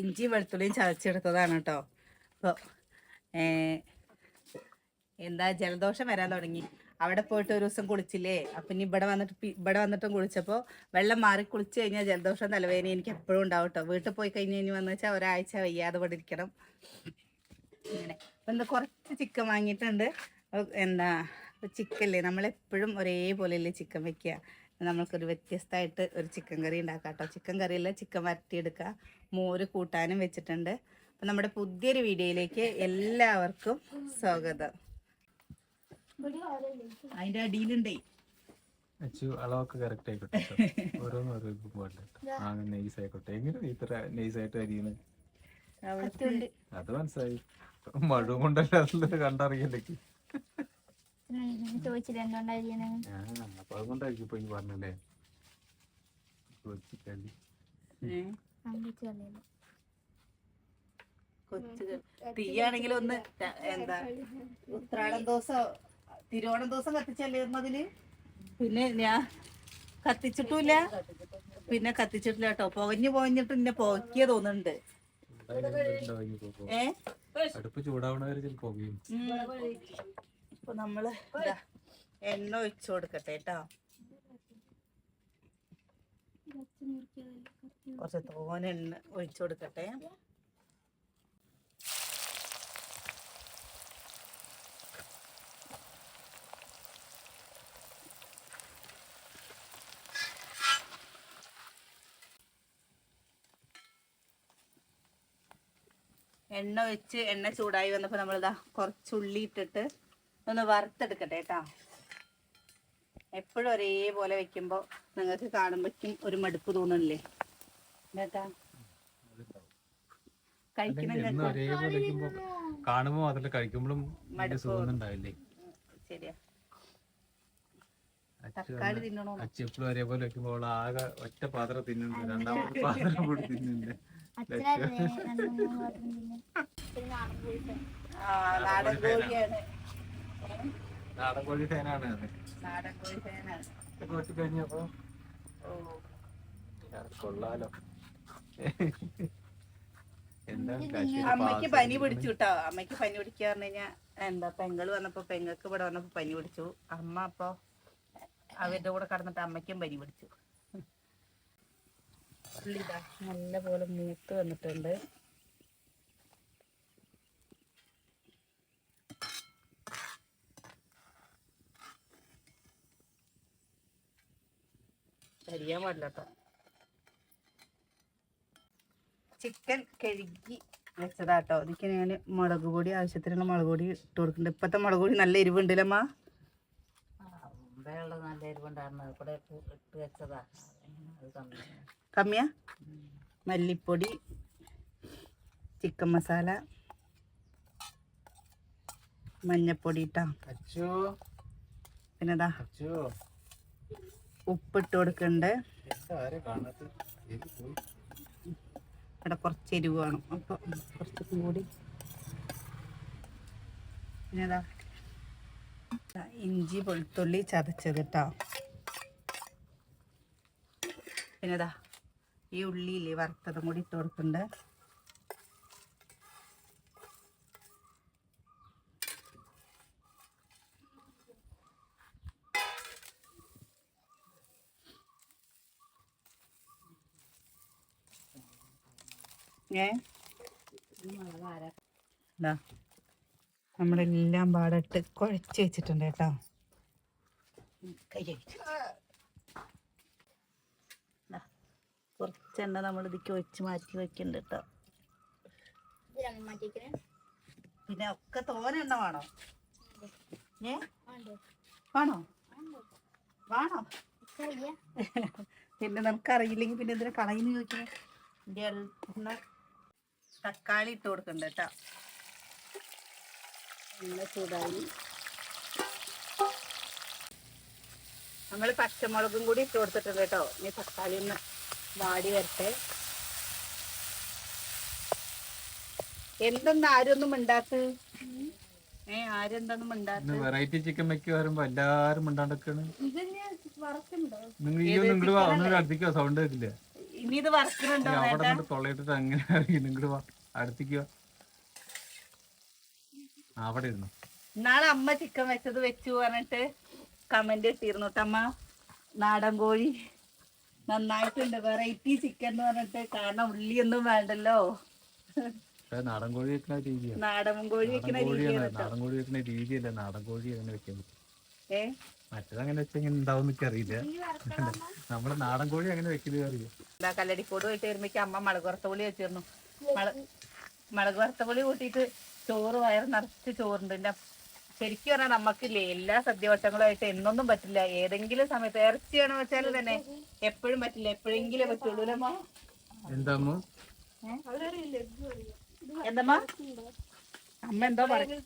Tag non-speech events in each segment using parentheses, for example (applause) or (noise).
ഇഞ്ചി വെളുത്തുള്ളിയും ചതച്ചെടുത്തതാണ് കേട്ടോ. അപ്പോൾ എന്താ ജലദോഷം വരാൻ തുടങ്ങി. അവിടെ പോയിട്ട് ഒരു ദിവസം കുളിച്ചില്ലേ? അപ്പം ഇനി ഇവിടെ വന്നിട്ട് ഇവിടെ വന്നിട്ടും കുളിച്ചപ്പോൾ വെള്ളം മാറി കുളിച്ച് കഴിഞ്ഞാൽ ജലദോഷം തലവേദന എനിക്ക് എപ്പോഴും ഉണ്ടാവും കേട്ടോ. വീട്ടിൽ പോയി കഴിഞ്ഞ് ഇനി വന്നു വെച്ചാൽ ഒരാഴ്ച വയ്യാതെ ഇവിടെ ഇരിക്കണം. അങ്ങനെ അപ്പം എന്താ കുറച്ച് ചിക്കൻ വാങ്ങിയിട്ടുണ്ട്. എന്താ ചിക്കല്ലേ നമ്മളെപ്പോഴും ഒരേപോലെയല്ലേ ചിക്കൻ വെക്കുക. നമ്മൾക്കൊരു വ്യത്യസ്തമായിട്ട് ഒരു ചിക്കൻ കറി ഉണ്ടാക്കാം കേട്ടോ ചിക്കൻ കറിയിൽ ചിക്കൻ വരട്ടിയെടുക്കുക മോര് കൂട്ടാനും വെച്ചിട്ടുണ്ട്. അപ്പം നമ്മുടെ പുതിയൊരു വീഡിയോയിലേക്ക് എല്ലാവർക്കും സ്വാഗതം. അതിന്റെ അടിയിലുണ്ടേ. അച്ചു അളവൊക്കെ കറക്റ്റ് ആയിക്കോട്ടെ ട്ടോ. ഓരോന്ന് ഓരോ പോലെ അങ്ങനെ നൈസ് ആയിക്കോട്ടെ എങ്ങനെ ഇത്ര നൈസ് ആയിട്ട് അരിയുന്നത് അത് മനസ്സിലായി. മഴ കൊണ്ടല്ല കണ്ടറിയലേക്ക് ചോദിച്ചില്ല തീയാണെങ്കിൽ ഒന്ന് എന്താ ഉത്രാടം ദിവസം തിരുവോണം ദിവസം കത്തിച്ചല്ലേർന്നതിൽ പിന്നെ ഞാൻ കത്തിച്ചിട്ടില്ല. പിന്നെ കത്തിച്ചിട്ടില്ല കേട്ടോ പൊകഞ്ഞു പോകഞ്ഞിട്ട് എന്നെ പൊക്കിയ തോന്നുന്നുണ്ട് ഏഹ് ഏ? അടുപ്പ് ചൂടാവണവരെ പുകയും. ഇപ്പൊ നമ്മൾ എണ്ണ ഒഴിച്ചു കൊടുക്കട്ടെ കേട്ടോ കുറച്ച് തോന എണ്ണ ഒഴിച്ചു കൊടുക്കട്ടെ. എണ്ണ വെച്ച് എണ്ണ ചൂടായി വന്നപ്പോൾ നമ്മളിതാ കുറച്ചുള്ളി ഇട്ടിട്ട് ഒന്ന് വറുത്തെടുക്കട്ടെ കേട്ടോ. എപ്പോഴും ഒരേപോലെ വെക്കുമ്പോൾ നിങ്ങൾക്ക് കാണുമ്പോഴേക്കും ഒരു മടുപ്പ് തോന്നുന്നില്ലേ? കേട്ടാ കാണുമ്പോ മാത്രല്ല കഴിക്കുമ്പോഴും ശരിയാ. ഒരേപോലെ ആകെ ഒറ്റ പാത്രം തിന്നുന്നുണ്ട്. രണ്ടാമത്തെ പാത്രം കൂടി തിന്നുന്നുണ്ട്. നാടൻ കോഴിയാണ്. നാടൻ കോഴി ഫാനാണ് അത്. നാടൻ കോഴി ഫാനാണ്. ഇതൊക്കെ കഴിഞ്ഞപ്പോ കൊള്ളാലോ. അമ്മയ്ക്ക് പനി പിടിച്ചു കേട്ടോ അമ്മയ്ക്ക് പനി പിടിക്കുക പറഞ്ഞു കഴിഞ്ഞാൽ എന്താ പെങ്ങൾ വന്നപ്പോ പെങ്ങൾക്ക് ഇവിടെ വന്നപ്പോ പനി പിടിച്ചു. അമ്മ അപ്പൊ അവരുടെ കൂടെ കടന്നിട്ട് അമ്മയ്ക്കും പനി പിടിച്ചു. നല്ല പോലെ മൂത്ത് വന്നിട്ടുണ്ട്. കരിയാൻ പാടില്ല കേട്ടോ ചിക്കൻ കഴുകി വെച്ചതാട്ടോ. ഇതിക്ക് ഞാൻ മുളക് പൊടി ആവശ്യത്തിനുള്ള മുളക് പൊടി ഇട്ട് കൊടുക്കുന്നുണ്ട്. ഇപ്പത്തെ മുളക് പൊടി നല്ല എരിവുണ്ടല്ലമ്മ? മുമ്പേയുള്ള നല്ല എരിവുണ്ടായിരുന്നു. ഇട്ട് വെച്ചതാ. കമ്മിയാ. മല്ലിപ്പൊടി ചിക്കൻ മസാല മഞ്ഞപ്പൊടി ഇട്ടാ. പിന്നെ ഇതാ ഉപ്പിട്ട് കൊടുക്കണ്ടേ. ഇവിടെ കുറച്ച് എരിവ് വേണം. അപ്പൊ കുറച്ച് കൂടി. പിന്നെതാ ഇഞ്ചി വെളുത്തുള്ളി ചതച്ചത് കേട്ടോ പിന്നെതാ ഈ ഉള്ളിയില്ലേ വറുത്തതും കൂടി ഇട്ട് കൊടുക്കുന്നുണ്ട് ഏ? നമ്മളെല്ലാം പാടിട്ട് കുഴച്ച് വെച്ചിട്ടുണ്ട് കേട്ടോ. കുറച്ചെണ്ണ നമ്മളിതിക്ക് കുറച്ച് എണ്ണ നമ്മൾ ഇതിക്ക് ഒഴിച്ച് മാറ്റി വെക്കുന്നുണ്ട് കേട്ടോ. പിന്നെ ഒക്കെ തോന എണ്ണ വേണോ? ഏ? വേണോ? വേണോ? (laughs) പിന്നെ നമുക്കറിയില്ലെങ്കിൽ പിന്നെ ഇതിനെ കളയുന്ന ചോദിക്കണേ? അല്പം തക്കാളി ഇട്ട് കൊടുക്കണ്ട കേട്ടോ. നല്ല ചൂടായി. നമ്മൾ പച്ചമുളകും കൂടി ഇട്ട് കൊടുത്തിട്ടുണ്ട് കേട്ടോ. ഇനി തക്കാളി ഒന്ന് വാടി വരട്ടെ. എന്തെന്ന് ആരൊന്നും ഉണ്ടാക്ക് ഏ ആരും എന്തൊന്നും വെറൈറ്റി ചിക്കൻ വെക്കി വരുമ്പോ എല്ലാരും ഉണ്ടാണ്ടൊക്കെയാണ് ഇത് ഞാൻ വറക്കുന്നുണ്ടോ? നിങ്ങൾ ഈ നിങ്ങൾ അടുത്തേക്കോ സൗണ്ട് കേൾക്കില്ല ഇനി ഇത് വറക്കുന്നുണ്ടോ അവിടെ തൊള്ളയിട്ടിട്ട് അങ്ങനെ ഇങ്ങോട്ട് അടുത്തേക്ക് അവിടെ ഇരുന്നു. നാളെ അമ്മ ചിക്കൻ വെച്ചത് വെച്ചു പറഞ്ഞിട്ട് കമന്റ് ഇട്ടിരുന്നു അമ്മ. നാടൻ കോഴി നന്നായിട്ടുണ്ട്. വെറൈറ്റി ചിക്കൻ എന്ന് പറഞ്ഞിട്ട് കാരണം ഉള്ളിയൊന്നും വേണ്ടല്ലോ. നാടൻ കോഴി വെക്കുന്ന രീതിയാണ് നാടൻ കോഴി വെക്കുന്ന രീതിയാണ് നാടൻ കോഴി വെക്കുന്ന രീതിയല്ല. നാടൻ കോഴി അങ്ങനെ വെക്കാൻ പറ്റും. ഏ? മറ്റേത് അങ്ങനെ വെച്ചാൽ ഇങ്ങനെ ഉണ്ടാവും എനിക്ക് അറിയില്ല. (laughs) നമ്മൾ നാടൻ കോഴി അങ്ങനെ വെക്കുന്നത് അറിയാം എന്താ കല്ലടിക്കോട് പോയിട്ട് വരുമ്പോഴേക്ക് അമ്മ മുളക് വറുത്ത പുളി വെച്ചിരുന്നു. മുളക് മുളക് വറുത്ത പുളി കൂട്ടിയിട്ട് ചോറ് വയറ് നിറച്ച് ചോറുണ്ട്. എന്റെ ശരിക്കും പറഞ്ഞാൽ നമുക്കില്ലേ എല്ലാ സദ്യവട്ടങ്ങളായിട്ട് എന്നൊന്നും പറ്റില്ല. ഏതെങ്കിലും സമയത്ത് ഇറച്ചിയാണ് വെച്ചാൽ തന്നെ എപ്പോഴും പറ്റില്ല. എപ്പോഴെങ്കിലും പറ്റുള്ളൂ എന്താ എന്തമ്മ അമ്മ എന്തോ പറയും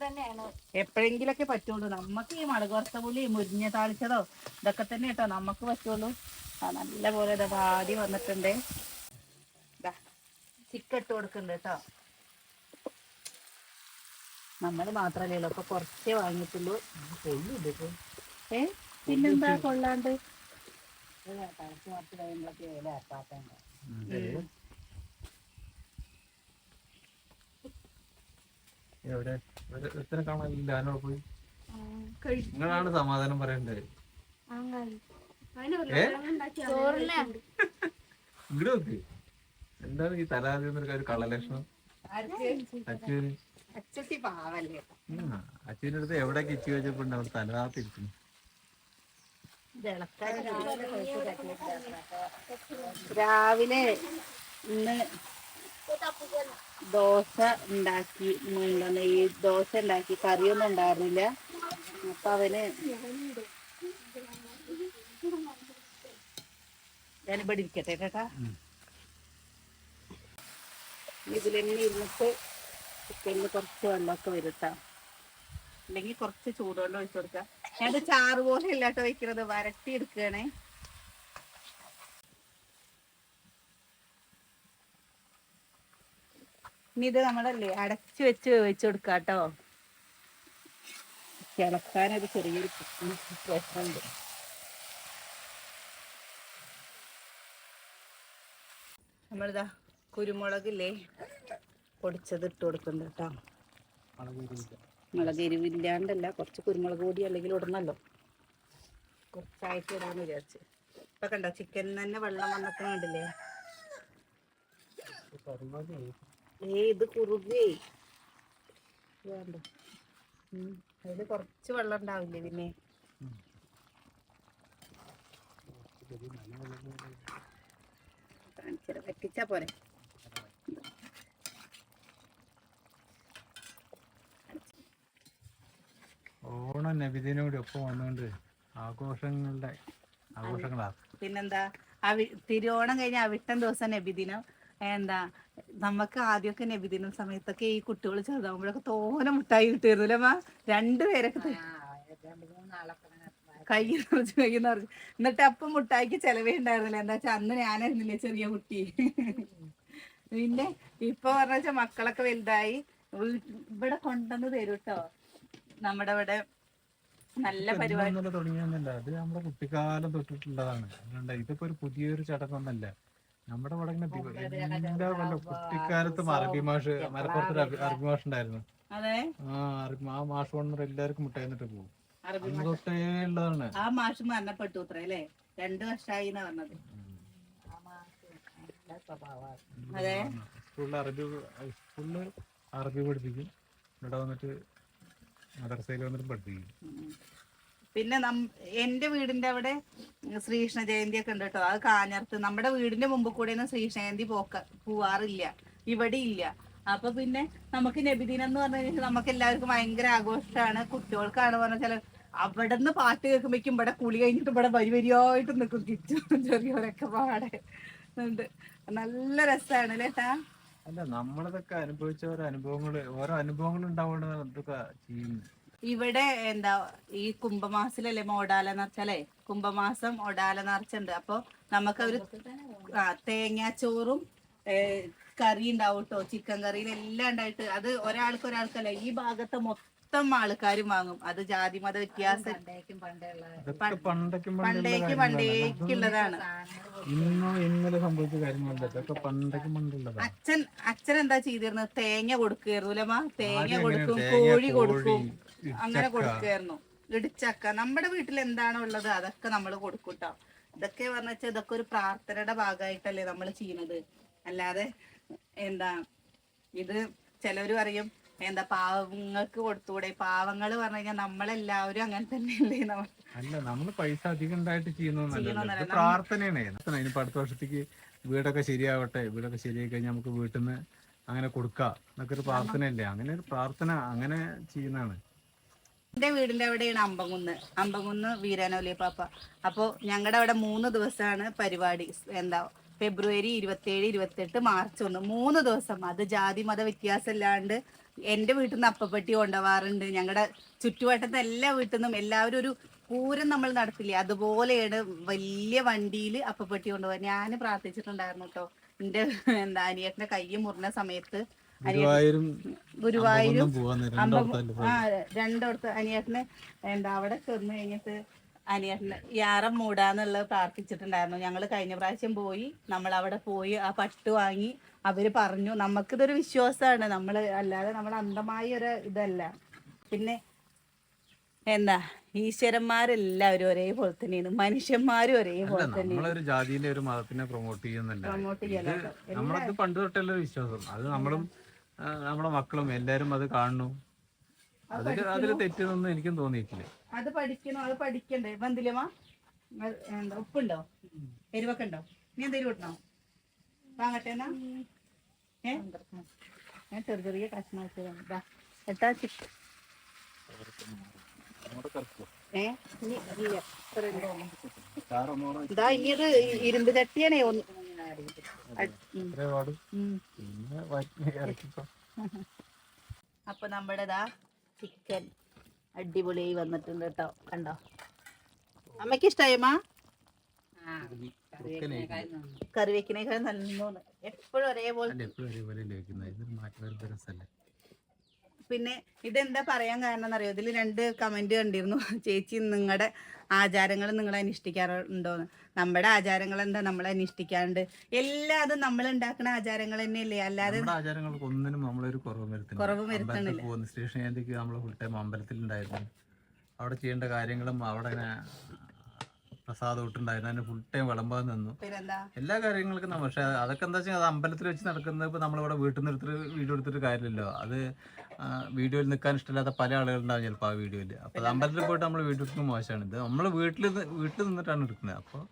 എപ്പോഴെങ്കിലൊക്കെ പറ്റുള്ളൂ. നമുക്ക് ഈ മുളക് വറുത്ത പുളി മുരിഞ്ഞ താളിച്ചതോ ഇതൊക്കെ തന്നെ കേട്ടോ നമുക്ക് പറ്റുള്ളൂ. ആ നല്ല പോലെ ഇതാ വന്നിട്ടുണ്ട്. ചിക്കൻ ഇട്ട് കൊടുക്കുന്നുണ്ട് കേട്ടോ. നമ്മൾ മാത്രല്ലേ ഇപ്പൊ കുറച്ചേ വാങ്ങിയിട്ടുള്ളൂ. ഏ? പിന്നെന്താ കൊള്ളാണ്ട്? തളച്ച് മറിച്ച് കഴിയുമ്പോഴൊക്കെ എവിടെ? ഒരുത്തനെ കാണാനില്ല ഞാനവിടെ പോയി? നിങ്ങളാണ് സമാധാനം പറയണ്ടത്. നോക്ക്. എന്താണ് ഈ തലാതി ഒരു കള്ളലക്ഷണം? അച്ഛന്റെ അടുത്ത് എവിടെ കിച്ചു വെച്ചപ്പോ അവർ തലതാത്തിരിക്കുന്നു രാവിലെ ഇന്ന് ദോശ ഉണ്ടാക്കി എന്താണ് ഈ ദോശ ഉണ്ടാക്കി കറിയൊന്നും ഉണ്ടായിരുന്നില്ല. അപ്പൊ അവന് ഞാനിവിടെ ഇരിക്കട്ടെ കേട്ടാ. ഇതിലെന്നെ ഇരുന്നിട്ട് ചിക്കനിൽ കുറച്ച് വെള്ളമൊക്കെ വരുത്താ അല്ലെങ്കിൽ കുറച്ച് ചൂടുവെള്ളം ഒഴിച്ചു കൊടുക്കാം. ഞാൻ ചാറ് പോലെ അല്ലാട്ടോ വയ്ക്കുന്നത് വരട്ടി എടുക്കുകയാണേ. ഇനി ഇത് നമ്മളല്ലേ അടച്ചു വെച്ച് വേവിച്ചു കൊടുക്കാം കേട്ടോ കിളക്കാനൊരു ചെറിയൊരു പ്രശ്നമുണ്ട്. നമ്മളിതാ കുരുമുളകില്ലേ പൊടിച്ചത് ഇട്ട് കൊടുക്കുന്നുണ്ട് കേട്ടോ മുളക് എരിവില്ലാണ്ടല്ല കുറച്ച് കുരുമുളക് കൂടി അല്ലെങ്കിൽ ഇടണല്ലോ. കുറച്ചായിട്ട് ഇടാന്ന് വിചാരിച്ച്. ഇപ്പൊ കണ്ടോ ചിക്കൻ തന്നെ വെള്ളം വന്നിട്ട് കണ്ടില്ലേ? ഏ ഇത് കുറുകേ? വേണ്ട. ഉം. അതിൽ കുറച്ച് വെള്ളം ഉണ്ടാവില്ലേ പിന്നെ? വെട്ടിച്ചാ പോലെ പോരെ. ഓണം നബിദിനോട് ഒപ്പം വന്നുകൊണ്ട് ആഘോഷങ്ങളുടെ ആഘോഷങ്ങളാ. പിന്നെന്താ? തിരുവോണം കഴിഞ്ഞ അവിട്ടം ദിവസം നബിദിനം. എന്താ നമുക്ക് ആദ്യമൊക്കെ നബിദിന സമയത്തൊക്കെ ഈ കുട്ടികൾ ചെറുതാകുമ്പോഴൊക്കെ തോനെ മുട്ടായി കിട്ടിയിരുന്നില്ല അല്ലേ അമ്മ? രണ്ടുപേരൊക്കെ കൈ നിറച്ച് കൈ നിറച്ച്. എന്നിട്ട് അപ്പം മുട്ടായിക്ക് ചെലവേ ഉണ്ടായിരുന്നില്ല. എന്താ വെച്ചാൽ അന്ന് ഞാനായിരുന്നില്ലേ ചെറിയ കുട്ടി? പിന്നെ ഇപ്പൊ പറഞ്ഞ വെച്ചാൽ മക്കളൊക്കെ വലുതായി. ഇവിടെ കൊണ്ടുവന്ന് തരും കേട്ടോ നമ്മുടെ ഇവിടെ നല്ല പരിപാടി തുടങ്ങിയൊന്നുമല്ല അത് നമ്മുടെ കുട്ടിക്കാലം തൊട്ടിട്ടുള്ളതാണ്. ഇതിപ്പോ ഒരു പുതിയൊരു ചടങ്ങൊന്നല്ല. നമ്മുടെ ഇവിടെ നല്ല കൊല്ലം കുട്ടിക്കാലത്തും അറബി മാഷ് മലപ്പുറത്ത് അറബി- മാഷ് ഉണ്ടായിരുന്നു. ആ അറബി ആ മാഷ് കൊണ്ടുവന്നിട്ട് എല്ലാവർക്കും മുട്ടായി എന്നിട്ട് പോകും. അറബി അന്ന് ഉള്ളതാണ്. ആ മാഷ് മരണപ്പെട്ടു അത്ര അല്ലേ? രണ്ടു വർഷമായി എന്നാ പറഞ്ഞത്. നല്ല സ്വഭാവമാണ് അതെ. സ്കൂളിൽ അറബി സ്കൂളിൽ അറബി പഠിപ്പിക്കും. ഇവിടെ വന്നിട്ട് മദർസയിൽ വന്നിട്ട് പഠിപ്പിക്കും. പിന്നെ നം എന്റെ വീടിന്റെ അവിടെ ശ്രീകൃഷ്ണ ജയന്തി ഒക്കെ ഉണ്ട് കേട്ടോ. അത് കാഞ്ഞർത്ത് നമ്മുടെ വീടിന്റെ മുമ്പ് കൂടെ ഒന്നും ശ്രീകൃഷ്ണ ജയന്തി പോക്ക പോവാറില്ല. ഇവിടെ ഇല്ല അപ്പൊ പിന്നെ നമുക്ക് നബിദിനം എന്ന് പറഞ്ഞു കഴിഞ്ഞാൽ നമുക്ക് എല്ലാവർക്കും ഭയങ്കര ആഘോഷമാണ് കുട്ടികൾക്കാണ് പറഞ്ഞാൽ അവിടെ നിന്ന് പാട്ട് കേൾക്കുമ്പോഴേക്കും ഇവിടെ കുളി കഴിഞ്ഞിട്ട് ഇവിടെ വരി വരിയായിട്ട് നിൽക്കും. കിച്ചു ചെറിയവരൊക്കെ പാടെ. നല്ല രസമാണ് അല്ലേട്ടാ അല്ല നമ്മളതൊക്കെ അനുഭവിച്ച ഓരോ അനുഭവങ്ങൾ ഓരോ അനുഭവങ്ങൾ ഉണ്ടാവുകൊണ്ട് ഇതൊക്കെ ഇവിടെ എന്താ ഈ കുംഭമാസത്തിലല്ലേ മോടാല നേർച്ചല്ലേ കുംഭമാസം ഒടാല നേർച്ച ഉണ്ട് അപ്പൊ നമുക്ക് ഒരു ആ തേങ്ങാച്ചോറും കറി ഉണ്ടാവും കേട്ടോ ചിക്കൻ കറിയിൽ എല്ലാം ഉണ്ടായിട്ട് അത് ഒരാൾക്ക് ഒരാൾക്കല്ല ഈ ഭാഗത്തെ മൊത്തം ആൾക്കാരും വാങ്ങും. അത് ജാതി മത വ്യത്യാസം പണ്ടേക്കും പണ്ടേക്കും പണ്ടേക്ക് പണ്ടേക്കുള്ളതാണ് ഇന്നോ ഇന്നലെ സംഭവിച്ച കാര്യങ്ങളല്ല. ഇതൊക്കെ പണ്ടേക്കും പണ്ടുള്ളതാണ് അച്ഛൻ അച്ഛൻ എന്താ ചെയ്തിരുന്നത്? തേങ്ങ കൊടുക്കുമായിരുന്നുലമ്മ തേങ്ങ കൊടുക്കും കോഴി കൊടുക്കും. അങ്ങനെ. കൊടുക്കുമായിരുന്നു ഇടിച്ചക്ക. നമ്മുടെ വീട്ടിൽ എന്താണോ ഉള്ളത് അതൊക്കെ നമ്മൾ കൊടുക്കൂട്ടോ. ഇതൊക്കെ പറഞ്ഞ വെച്ചാൽ ഇതൊക്കെ ഒരു പ്രാർത്ഥനയുടെ ഭാഗമായിട്ടല്ലേ നമ്മൾ ചെയ്യുന്നത് അല്ലാതെ എന്താ ഇത് ചിലവർ പറയും എന്താ പാവങ്ങൾക്ക് കൊടുത്തൂടെ? പാവങ്ങൾ പറഞ്ഞു കഴിഞ്ഞാൽ നമ്മളെല്ലാവരും അങ്ങനെ തന്നെയല്ലേ നമ്മൾ അല്ല നമ്മൾ പൈസ അധികം ഉണ്ടായിട്ട് ചെയ്യുന്നൊന്നല്ല പ്രാർത്ഥനയാണ്. ഇനിയിപ്പോ അടുത്ത വർഷത്തേക്ക് വീടൊക്കെ ശരിയാവട്ടെ. വീടൊക്കെ ശരിയായി കഴിഞ്ഞാൽ നമുക്ക് വീട്ടിൽ നിന്ന് അങ്ങനെ കൊടുക്കാം. എന്നൊക്കെ ഒരു പ്രാർത്ഥനയല്ലേ? അങ്ങനെ ഒരു പ്രാർത്ഥന അങ്ങനെ ചെയ്യുന്നതാണ്. എന്റെ വീടിന്റെ അവിടെയാണ് അമ്പങ്കുന്ന് അമ്പങ്കുന്ന് വീരാനോലി പാപ്പ. അപ്പോൾ ഞങ്ങളുടെ അവിടെ മൂന്ന് ദിവസമാണ് പരിപാടി. എന്താ ഫെബ്രുവരി ഇരുപത്തേഴ് ഇരുപത്തെട്ട് മാർച്ച് ഒന്ന്. മൂന്ന് ദിവസം. അത് ജാതി മത വ്യത്യാസമില്ലാണ്ട് എന്റെ വീട്ടിൽ നിന്ന് അപ്പപ്പെട്ടി കൊണ്ടുപോകാറുണ്ട് ഞങ്ങളുടെ ചുറ്റുവട്ടത്തെ എല്ലാ വീട്ടിൽ നിന്നും എല്ലാവരും ഒരു പൂരം നമ്മൾ നടത്തില്ലേ? അതുപോലെയാണ് വലിയ വണ്ടിയിൽ അപ്പപ്പെട്ടി കൊണ്ടുപോകാൻ ഞാൻ പ്രാർത്ഥിച്ചിട്ടുണ്ടായിരുന്നു കേട്ടോ എന്റെ എന്താ അനിയത്തിന്റെ കൈ മുറിഞ്ഞ സമയത്ത് ഗുരുവായൂരും ഗുരുവായൂരും ആ രണ്ടിടത്ത് അനിയേട്ടന് എന്താ അവിടെ ചെന്ന് കഴിഞ്ഞിട്ട് അനിയേട്ടന് യാറം മൂടാന്നുള്ളത് പ്രാർത്ഥിച്ചിട്ടുണ്ടായിരുന്നു. ഞങ്ങൾ കഴിഞ്ഞ പ്രാവശ്യം പോയി നമ്മൾ അവിടെ പോയി ആ പട്ട് വാങ്ങി അവർ പറഞ്ഞു നമുക്കിതൊരു വിശ്വാസമാണ് നമ്മൾ അല്ലാതെ നമ്മൾ അന്ധമായ ഒരു ഇതല്ല. പിന്നെ എന്താ ഈശ്വരന്മാരെല്ലാവരും ഒരേപോലെ തന്നെയാണ്. മനുഷ്യന്മാരും ഒരേപോലെ തന്നെയാണ്. ജാതിന്റെ ഒരു മതത്തിനെ പ്രൊമോട്ട് ചെയ്യുന്നില്ല പ്രൊമോട്ട് ചെയ്യാൻ നമ്മളത് പണ്ട് തൊട്ടുള്ള വിശ്വാസം. അത് നമ്മളും നമ്മുടെ മക്കളും എല്ലാരും അത് കാണുന്നു. അതിൽ തെറ്റൊന്നും എനിക്കും തോന്നിയിട്ടില്ല. അത് പഠിക്കണോ അത് പഠിക്കണ്ടേ? എന്താ ഉപ്പുണ്ടോ? എരിവൊക്കെ ഉണ്ടോ നീ എന്തേലും കൂട്ടണോ? വാങ്ങട്ടെ എന്നാ? ഏ? ഞാൻ ചെറിയ ചെറിയ കഷ്ണമാക്കി എട്ടാ ചിക്ക് ഏ? ഇനി ഇരുമ്പ് ചട്ടിയാണേ ഒന്ന് (laughs) അപ്പൊ നമ്മുടെ ഇതാ ചിക്കൻ അടിപൊളിയായി വന്നിട്ടുണ്ട് കേട്ടോ. കണ്ടോ? അമ്മയ്ക്ക് ഇഷ്ടമായമ്മ കറിവെക്കിനേക്കാൾ നല്ല നല്ലോന്ന് എപ്പോഴും ഒരേപോലെ അല്ല എപ്പോഴും ഒരേപോലെ വെക്കുന്നത് ഇതൊരു മാറ്റി വരുന്ന രസമല്ലേ പിന്നെ ഇതെന്താ പറയാൻ കാരണം എന്നറിയോ ഇതിൽ രണ്ട് കമന്റ് കണ്ടിരുന്നു. (laughs) ചേച്ചി നിങ്ങളുടെ ആചാരങ്ങൾ നിങ്ങൾ അനുഷ്ഠിക്കാറുണ്ടോന്ന് നമ്മുടെ ആചാരങ്ങൾ എന്താ നമ്മൾ അനുഷ്ഠിക്കാറുണ്ട് എല്ലാതും നമ്മൾ ഉണ്ടാക്കുന്ന ആചാരങ്ങൾ തന്നെയല്ലേ അല്ലാതെ ആചാരങ്ങൾക്ക് ഒന്നിനും നമ്മളൊരു കുറവ് വരുത്തുന്നില്ല കുറവ് അമ്പലത്തിൽ വരുത്തണില്ല സ്റ്റേഷൻ ഏന്തൊക്കെ നമ്മൾ ഫുൾ ടൈം അമ്പലത്തിലുണ്ടായിരുന്നു. അവിടെ ചെയ്യേണ്ട കാര്യങ്ങളും അവിടെ പ്രസാദം ഇട്ടുണ്ടായിരുന്നു. അതിന് ഫുൾ ടൈം വിളമ്പാൻ നിന്നു. എല്ലാ കാര്യങ്ങൾക്കും നമ്മൾ പക്ഷെ അതൊക്കെ എന്താ വെച്ചാൽ അത് അമ്പലത്തിൽ വെച്ച് നടക്കുന്നത് ഇപ്പൊ നമ്മളിവിടെ വീട്ടിൽ നിന്ന് എടുത്തിട്ട് വീഡിയോ എടുത്തിട്ട് കാര്യമില്ലല്ലോ. അത് വീഡിയോയിൽ നിൽക്കാൻ ഇഷ്ടമില്ലാത്ത പല ആളുകളുണ്ടാവും ചിലപ്പോൾ ആ വീഡിയോയിൽ. അപ്പോൾ അമ്പലത്തിൽ പോയിട്ട് നമ്മൾ വീട്ടിൽ നിന്ന് മോശമാണ്. ഇത് നമ്മൾ വീട്ടിൽ വീട്ടിൽ നിന്നിട്ടാണ് എടുക്കുന്നത്. അപ്പോൾ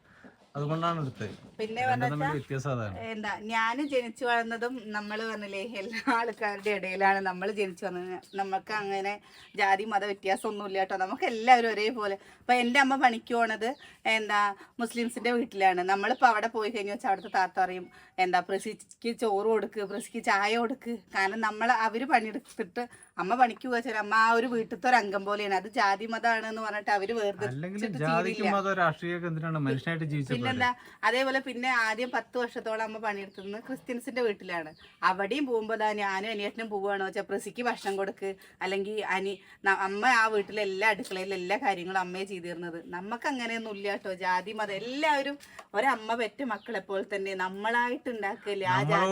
അതുകൊണ്ടാണ് എടുത്തത് പിന്നെ എന്താ ഞാൻ ജനിച്ചു വളർന്നതും നമ്മൾ പറഞ്ഞില്ലേ എല്ലാ ആൾക്കാരുടെ ഇടയിലാണ് നമ്മൾ ജനിച്ചു വന്നത് നമുക്ക് അങ്ങനെ ജാതി മത വ്യത്യാസം വ്യത്യാസമൊന്നുമില്ല കേട്ടോ. നമുക്ക് എല്ലാവരും ഒരേപോലെ. ഇപ്പൊ എന്റെ അമ്മ പണിക്ക് പോണത് എന്താ മുസ്ലിംസിന്റെ വീട്ടിലാണ്. നമ്മളിപ്പോൾ അവിടെ പോയി കഴിഞ്ഞു വെച്ചാൽ അവിടുത്തെ താത്ത പറയും എന്താ പ്രസിക്ക് ചോറ് കൊടുക്ക് പ്രസിക്ക് ചായ കൊടുക്ക്. കാരണം നമ്മൾ അവർ പണിയെടുത്തിട്ട് അമ്മ പണിക്ക് പോയി അമ്മ ആ ഒരു വീട്ടിലത്തെ ഒരു അംഗം പോലെയാണ്. അത് ജാതി മതമാണ് എന്ന് പറഞ്ഞിട്ട് അവർ വേറെ വേർതിരിച്ചിട്ട് പിന്നെന്താ? അതേപോലെ പിന്നെ ആദ്യം പത്ത് വർഷത്തോളം അമ്മ പണിയെടുത്തത് ക്രിസ്ത്യൻസിന്റെ വീട്ടിലാണ്. അവിടെയും പോകുമ്പോ താ ഞാനും അനിയട്ടനും പോവുകയാണോ വെച്ചാൽ പ്രസിക്ക് ഭക്ഷണം കൊടുക്ക്. അല്ലെങ്കിൽ അനി അമ്മ ആ വീട്ടിലെ എല്ലാ അടുക്കളയിലെ എല്ലാ കാര്യങ്ങളും അമ്മയെ ചെയ്തിരുന്നത് നമുക്ക് അങ്ങനെയൊന്നും ഇല്ല കേട്ടോ. ജാതി മതം എല്ലാവരും ഒരമ്മ പെറ്റ മക്കളെ പോലെ തന്നെ നമ്മളായിട്ട് ഉണ്ടാക്കല്ലേ ആ ജാതി.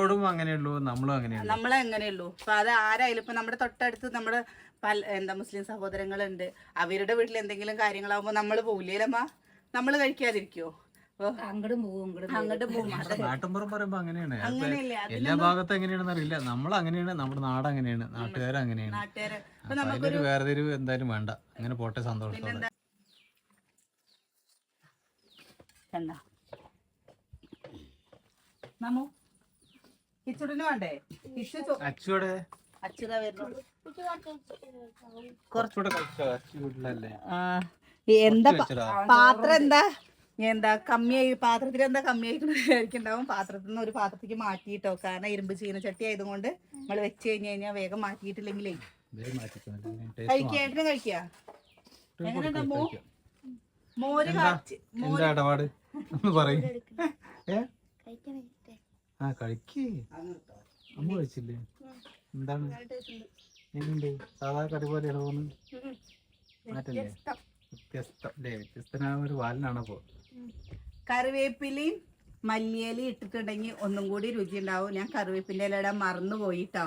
നമ്മളെ അങ്ങനെയുള്ളൂ. അപ്പൊ അത് ആരായാലും ഇപ്പൊ നമ്മുടെ തൊട്ടടുത്ത് നമ്മുടെ പല എന്താ മുസ്ലിം സഹോദരങ്ങളുണ്ട്. അവരുടെ വീട്ടിൽ എന്തെങ്കിലും കാര്യങ്ങളാവുമ്പോ നമ്മൾ പോവില്ലേലമ്മ നമ്മൾ കഴിക്കാതിരിക്കോ? അപ്പൊ അങ്ങോട്ടും പോവും ഇങ്ങോട്ടും അങ്ങോട്ട് പോകും നമ്മുടെ പറയുമ്പോ അങ്ങനെയാണ്. എല്ലാ ഭാഗത്തും എങ്ങനെയാണെന്ന് അറിയില്ല. നമ്മൾ അങ്ങനെയാണ് നമ്മുടെ നാട് അങ്ങനെയാണ് നാട്ടുകാർ അങ്ങനെയാണ്. നാട്ടുകാര്. അപ്പൊ അതിലൊരു വേർതിരിവ് എന്തായാലും വേണ്ട. അങ്ങനെ പോട്ടെ സന്തോഷത്തോടെ. നമ്മു കിച്ചുടിന് വേണ്ടേ? കിച്ചു അച്ചുവിടെ? അച്യുതാ വരുന്നു എന്താ പാത്രം എന്താ? എന്താ കമ്മിയായി പാത്രത്തിൽ എന്താ കമ്മിയായിട്ടുണ്ടാവും പാത്രത്തിൽ നിന്ന് ഒരു പാത്രത്തേക്ക് മാറ്റിയിട്ടോ? കാരണം ഇരുമ്പ് ചീന ചട്ടി ആയതുകൊണ്ട് നമ്മൾ വെച്ച് കഴിഞ്ഞ് കഴിഞ്ഞാൽ വേഗം മാറ്റിയിട്ടില്ലെങ്കിലേ. കഴിക്കാട്ടിനും എങ്ങനെയുണ്ട്? കഴിക്കാം. മോര്? കാച്ചി പറയും. കഴിക്കണേ. ആ കഴിക്കേ. അമ്മ കഴിച്ചില്ലേ? എന്താണ്? എങ്ങനെയുണ്ട് സാധാ കറി പോലെയാണ് തോന്നുന്നു മാറ്റല്ലേ? വ്യത്യസ്തം. അല്ലേ? വ്യത്യസ്തനായ ഒരു വാലിനാണ് കറിവേപ്പിലയും മല്ലിയലയും ഇട്ടിട്ടുണ്ടെങ്കിൽ ഒന്നും കൂടി രുചി ഉണ്ടാവും ഞാൻ കറിവേപ്പിന്റെ ഇലയുടെ മറന്നു പോയിട്ടോ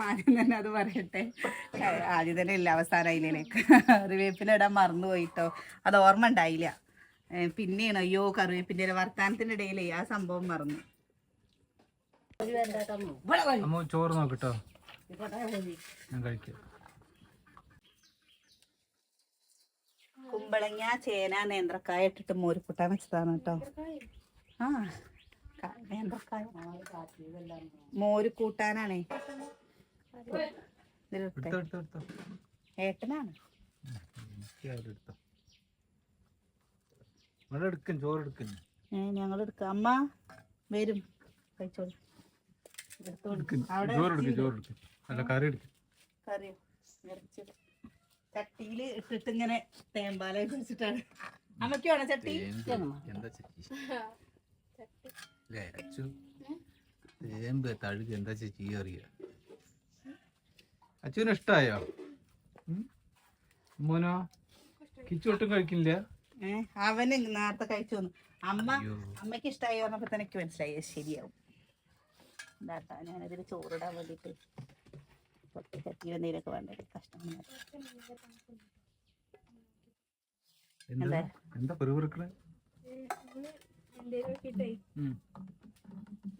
ആദ്യം തന്നെ അത് പറയട്ടെ. ആദ്യം തന്നെ ഇല്ല അവസാനം അതിലേക്ക് കറിവേപ്പില ഇടാൻ മറന്നു പോയിട്ടോ അത് ഓർമ്മ ഉണ്ടായില്ല. പിന്നെയാണ് അയ്യോ കറിവേപ്പിന്റെ ഇല വർത്താനത്തിന്റെ ഇടയിലേ ആ സംഭവം മറന്നു. ചോറ് നോക്കിട്ടോ ഞാൻ കഴിക്കാം. കുമ്പളങ്ങ ചേന നേന്ത്രക്കായ ഇട്ടിട്ട് മോരുക്കുട്ടാൻ വെച്ചതാണ് കേട്ടോ. ആ നേന്ത്രക്കായ. മോര് കൂട്ടാനാണേ ഏട്ടനാണ്. ഞങ്ങൾ എടുക്കാം അമ്മ വരും. കഴിച്ചോളൂ. അവിടെ അല്ല കറി കറിയോ? ഇറച്ചി ചട്ടിയിൽ ഇട്ടിട്ട് ഇങ്ങനെ തേമ്പാല വെച്ചിട്ടാണ്. അമ്മയ്ക്ക് വേണം ചട്ടി? എന്താ ചട്ടി? തേമ്പ് തഴുക എന്താ ചേച്ചി അറിയ അച്ഛന് ഇഷ്ടായോ? മോനോ? കിച്ചോട്ടും കഴിക്കില്ല? അവന് നേരത്തെ കഴിച്ചു വന്നു. അമ്മ അമ്മയ്ക്ക് അമ്മയ്ക്ക് ഇഷ്ടമായി പറഞ്ഞപ്പോ തന്നെ എനിക്ക് മനസ്സിലായി. ശരിയാവും. എന്താട്ടാ ഞാനതിൽ ചോറിടാൻ വേണ്ടിട്ട്. കുറച്ച് ചട്ടി നീരൊക്കെ വേണ്ട? കഷ്ടം എന്താ?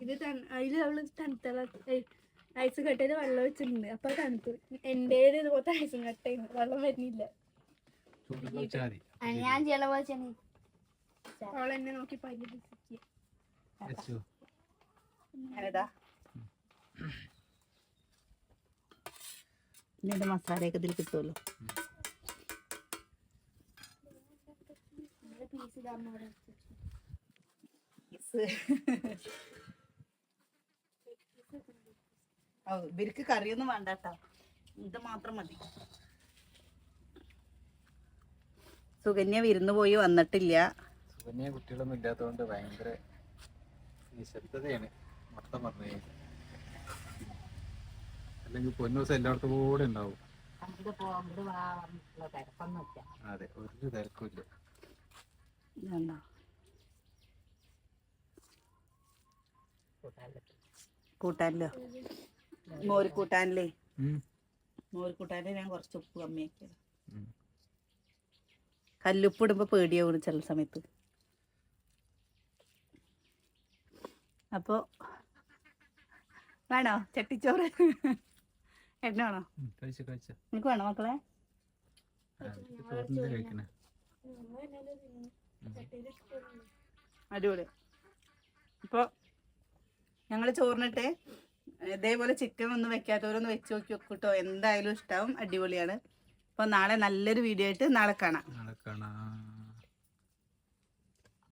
ഇത് അതിൽ അവൾ തണുത്ത ഐസ് കട്ടയിൽ വെള്ളം വെച്ചിട്ടുണ്ട് അപ്പൊ തണുത്തു. എന്റെ ഇതുപോലത്തെ ഐസും കട്ടയാണ് വെള്ളം വരുന്നില്ല. ഞാൻ ജലപോചന പോലെ എന്നെ നോക്കി പരിഹസിക്കുക. ഇതിന്റെ മസാലയൊക്കെ ഇതിൽ കിട്ടുമല്ലോ (laughs) ഇവർക്ക് കറിയൊന്നും വേണ്ട കേട്ടോ ഇത് മാത്രം മതി. സുകന്യ വിരുന്ന് പോയി വന്നിട്ടില്ല. സുകന്യ കുട്ടികളൊന്നും ഇല്ലാത്തതുകൊണ്ട് ഭയങ്കര നിശബ്ദതയാണ്. മൊത്തം പറഞ്ഞു കഴിഞ്ഞാൽ അല്ലെങ്കിൽ പൊന്നൂസ് എല്ലായിടത്തും കൂടെ ഉണ്ടാവും. അതെ ഒരു തിരക്കില്ല ഇതുണ്ടോ? കൂട്ടാനിലോ മോര് കൂട്ടാനിലേ മോര് കൂട്ടാനിൽ ഞാൻ കുറച്ച് ഉപ്പ് കമ്മിയാക്കിയത് കല്ലുപ്പ് ഇടുമ്പോ പേടിയാവും ചില സമയത്ത്. അപ്പോ വേണോ? ചട്ടിച്ചോറ്? വേണോ നിനക്ക് മക്കളെ? അടിപൊളി. അപ്പോൾ ഞങ്ങൾ ചോറിനിട്ട് ഇതേപോലെ ചിക്കൻ ഒന്നും വെക്കാത്തവരൊന്ന് വെച്ച് നോക്കി നോക്കൂട്ടോ എന്തായാലും ഇഷ്ടാവും. അടിപൊളിയാണ്. അപ്പൊ നാളെ നല്ലൊരു വീഡിയോ ആയിട്ട് നാളെ കാണാം. നാളെ കാണാം.